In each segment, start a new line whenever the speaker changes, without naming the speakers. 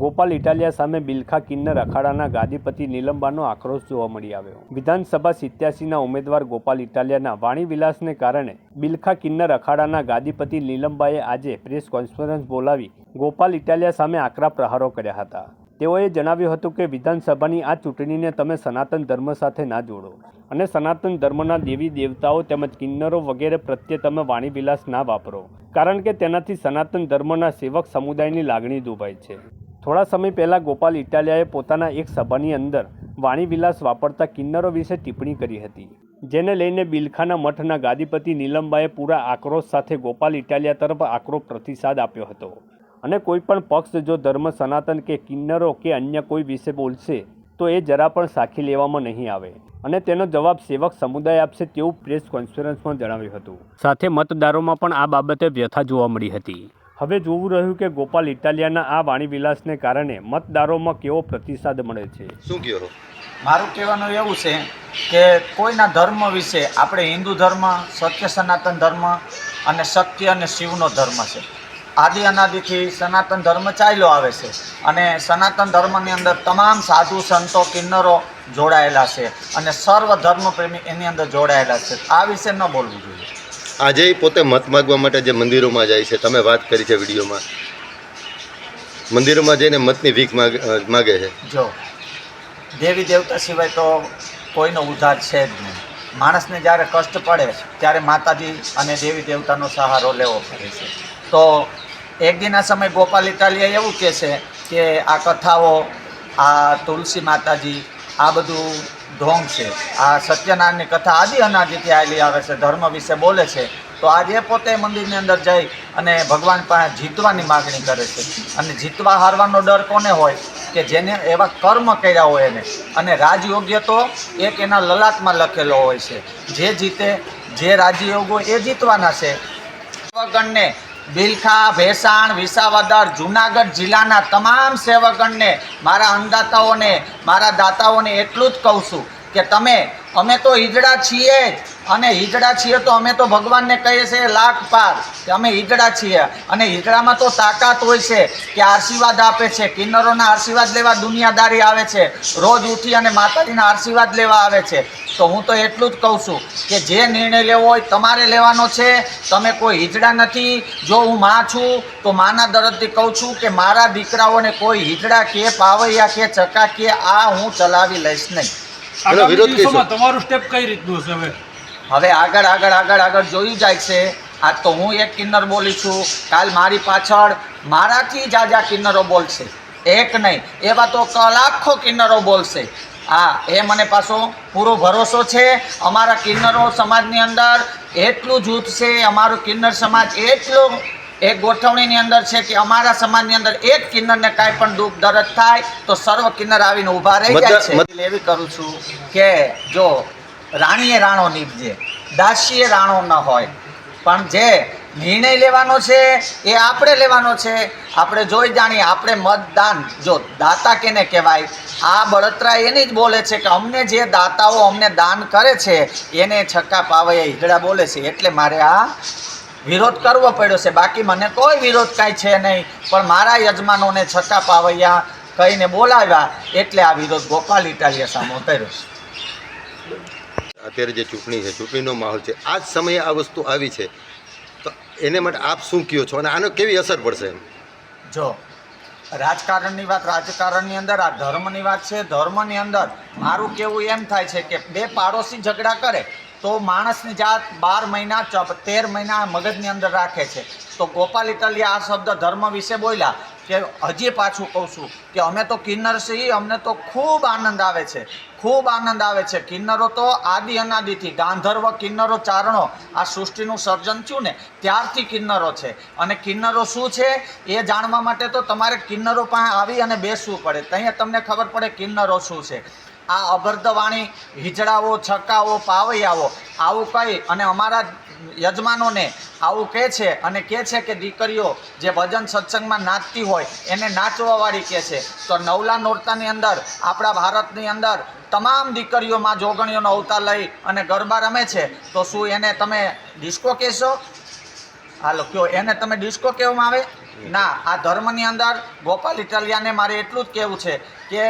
ગોપાલ ઇટાલિયા સામે બિલખા કિન્નર અખાડાના ગાદીપતિ નીલંબાનો આક્રોશ જોવા મળી આવ્યો. વિધાનસભા સિત્યાસીના ઉમેદવાર ગોપાલ ઇટાલિયાના વાણી વિલાસને કારણે બિલખા કિન્નર અખાડાના ગાદીપતિ નીલંબાએ આજે પ્રેસ કોન્ફરન્સ બોલાવી ગોપાલ ઇટાલિયા સામે આકરા પ્રહારો કર્યા હતા. તેઓએ જણાવ્યું હતું કે, વિધાનસભાની આ ચૂંટણીને તમે સનાતન ધર્મ સાથે ના જોડો અને સનાતન ધર્મના દેવી દેવતાઓ તેમજ કિન્નરો વગેરે પ્રત્યે તમે વાણી વિલાસ ના વાપરો, કારણ કે તેનાથી સનાતન ધર્મના સેવક સમુદાયની લાગણી દુભાય છે. થોડા સમય પહેલાં ગોપાલ ઇટાલિયાએ પોતાના એક સભાની અંદર વાણી વિલાસ વાપરતા કિન્નરો વિશે ટિપ્પણી કરી હતી, જેને લઈને બિલખાના મઠના ગાદીપતિ નીલમબાએ પૂરા આક્રોશ સાથે ગોપાલ ઇટાલિયા તરફ આકરો પ્રતિસાદ આપ્યો હતો. અને કોઈ પણ પક્ષ જો ધર્મ સનાતન કે કિન્નરો કે અન્ય કોઈ વિશે બોલશે, તો એ જરા પણ સાખી લેવામાં નહીં આવે. અને તેનો જવાબ સેવક સમુદાય આપશે તેવું પ્રેસ કોન્ફરન્સમાં જણાવ્યું હતું. સાથે મતદારોમાં પણ આ બાબતે વ્યથા જોવા મળી હતી. હવે જોવું રહ્યું કે ગોપાલ ઇટાલિયાના આ વાણી વિલાસને કારણે મતદારોમાં કેવો પ્રતિસાદ મળે છે?
શું કહો
મારું કહેવાનું એવું છે કે કોઈના ધર્મ વિશે આપણે હિન્દુ ધર્મ સત્ય સનાતન ધર્મ અને સત્ય અને શિવનો ધર્મ છે. આદિ અનાદિથી સનાતન ધર્મ ચાલ્યો આવે છે અને સનાતન ધર્મની અંદર તમામ સાધુ સંતો કિન્નરો જોડાયેલા છે અને સર્વ ધર્મ પ્રેમી એની અંદર જોડાયેલા છે. આ વિશે ન બોલવું જોઈએ.
આજે પોતે મત માગવા માટે જે મંદિરોમાં જાય છે, તમે વાત કરી છે વિડીયોમાં. મંદિરોમાં જઈને મતની ભીખ માગે છે.
જો, દેવી દેવતા સિવાય તો કોઈનો ઉદ્ધાર છે જ નહીં. માણસને જ્યારે કષ્ટ પડે, ત્યારે માતાજી અને દેવી દેવતાનો સહારો લેવો પડે છે. તો એક દિન સમય ગોપાલ ઇટાલિયા એવું કહે છે કે આ કથાઓ આ તુલસી માતાજી આ બધું ઢોંગ છે. આ સત્યનારાયણની કથા આદિ અનાદિથી આવેલી આવે છે, ધર્મ વિશે બોલે છે. તો આજે પોતે મંદિરની અંદર જઈ અને ભગવાન પાસે જીતવાની માગણી કરે છે. અને જીતવા હારવાનો ડર કોને હોય? કે જેને એવા કર્મ કર્યા હોય એને. અને રાજયોગ્ય તો એક એના લલાટમાં લખેલો હોય છે. જે જીતે જે રાજયોગ એ જીતવાના છે. સેવકગણને બિલખા, ભેસાણ, વિસાવદર, જુનાગઢ જિલ્લાના તમામ સેવકગણને, મારા અન્નદાતાઓને મારા દાતાઓને એટલું જ કહું છું કે તમે, અમે તો હિજડા છીએ જ. અને હિજડા છીએ તો અમે તો ભગવાનને કહીએ છીએ લાખ પાર કે અમે હિજડા છીએ. અને હિજડામાં તો તાકાત હોય છે કે આશીર્વાદ આપે છે, કિન્નરોના આશીર્વાદ લેવા દુનિયાદારી આવે છે, રોજ ઉઠી અને માતાજીના આશીર્વાદ લેવા આવે છે. તો હું તો એટલું જ કહું છું કે જે નિર્ણય લેવો હોય તમારે લેવાનો છે. તમે કોઈ હિજડા નથી. જો હું માં છું, તો માના દરદથી કહું છું કે મારા દીકરાઓને કોઈ હિજડા કે પાવૈયા કે ચકા કે આ હું ચલાવી લઈશ નહીં.
એનો વિરોધ કરીશું.
તમારું સ્ટેપ કઈ રીતનું હશે હવે?
હવે આગળ આગળ આગળ આગળ જોયું જાય છે. આ તો હું એક કિન્નર બોલી છું. કાલ મારી પાછળ મારાથી જાજા કિન્નરો બોલશે. એક નહીં એવા તો કલાખો લાખો કિન્નરો બોલશે. હા એ મને પાછો પૂરો ભરોસો છે. અમારા કિન્નરો સમાજની અંદર એટલું જૂથ છે અમારું કિન્નર સમાજ એટલું એક ગોઠવણીની અંદર છે કે અમારા સમાજની અંદર એક કિન્નરને કાંઈ પણ દુઃખ દરદ થાય તો સર્વ કિન્નર આવીને ઊભા રહી જાય છે. એવી કરું છું કે જો રાણીએ રાણો નીપજે દાસીએ રાણો ન હોય પણ જે નિર્ણય લેવાનો છે એ આપણે લેવાનો છે. આપણે જોઈ જાણીએ આપણે મતદાન જો દાતા કેને કહેવાય? આ બળતરા એની જ બોલે છે કે અમને જે દાતાઓ અમને દાન કરે છે એને છક્કા પાવે હીજડા બોલે છે. એટલે મારે આ વિરોધ કરવો પડ્યો છે. બાકી મને કોઈ વિરોધ કાંઈ છે નહીં. પણ મારા યજમાનોને છક્કા પાવૈયા કહીને બોલાવ્યા એટલે આ વિરોધ ગોપાલ ઇટાલિયા સામે કર્યો છે.
અત્યારે જે ચૂંટણી છે ચૂંટણીનો માહોલ છે આ જ સમયે આ વસ્તુ આવી છે. તો એને માટે આપ શું કહો છો? અને આનો કેવી અસર પડશે
જો રાજકારણની વાત રાજકારણની અંદર આ ધર્મની વાત છે. ધર્મની અંદર મારું કેવું એમ થાય છે કે બે પાડોશી ઝઘડા કરે તો માણસની જાત બાર મહિના તેર મહિના મગજની અંદર રાખે છે. તો ગોપાલ ઇટાલિયા આ શબ્દ ધર્મ વિશે બોલ્યા કે હજી પાછું કહું છું કે અમે તો કિન્નર છીએ, અમને તો ખૂબ આનંદ આવે છે. ખૂબ આનંદ આવે છે. કિન્નરો તો આદિ અનાદિથી, ગાંધર્વ કિન્નરો ચારણો આ સૃષ્ટિનું સર્જન થયું ને, ત્યારથી કિન્નરો છે. અને કિન્નરો શું છે? એ જાણવા માટે તો તમારે કિન્નરો પાસે આવી અને બેસવું પડે. ત્યાં તમને ખબર પડે કિન્નરો શું છે. આ અભર્ધવાણી હિજડાઓ છક્કાઓ પાવૈયાઓ, આવું કહી અને અમારા યજમાનોને આવું કહે છે અને કહે છે કે દીકરીઓ જે ભજન સત્સંગમાં નાચતી હોય એને નાચવાવાળી કહે છે. તો નવલા નોરતાની અંદર, આપણા ભારતની અંદર તમામ દીકરીઓમાં જોગણીઓનો અવતાર લઈ અને ગરબા રમે છે. તો શું એને તમે ડિસ્કો કહેશો? હાલો કયો એને તમે ડિસ્કો કહેવામાં આવે? ના આ ધર્મની અંદર ગોપાલ ઇટાલિયાને મારે એટલું જ કહેવું છે કે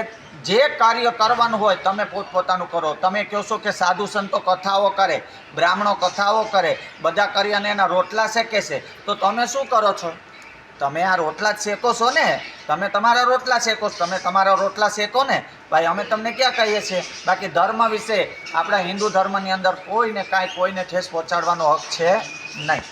જે કાર્ય કરવાનું હોય તમે પોતપોતાનું કરો. તમે કહો છો કે સાધુ સંતો કથાઓ કરે બ્રાહ્મણો કથાઓ કરે બધા કરી અને એના રોટલા શેકે છે. તો તમે શું કરો છો? તમે આ રોટલા જ શેકો છો ને? તમે તમારા રોટલા શેકો છો? તમે તમારા રોટલા શેકો ને? ભાઈ અમે તમને ક્યાં કહીએ છીએ? બાકી ધર્મ વિશે આપણા હિન્દુ ધર્મની અંદર કોઈને કાંઈ કોઈને ઠેસ પહોંચાડવાનો હક છે નહીં.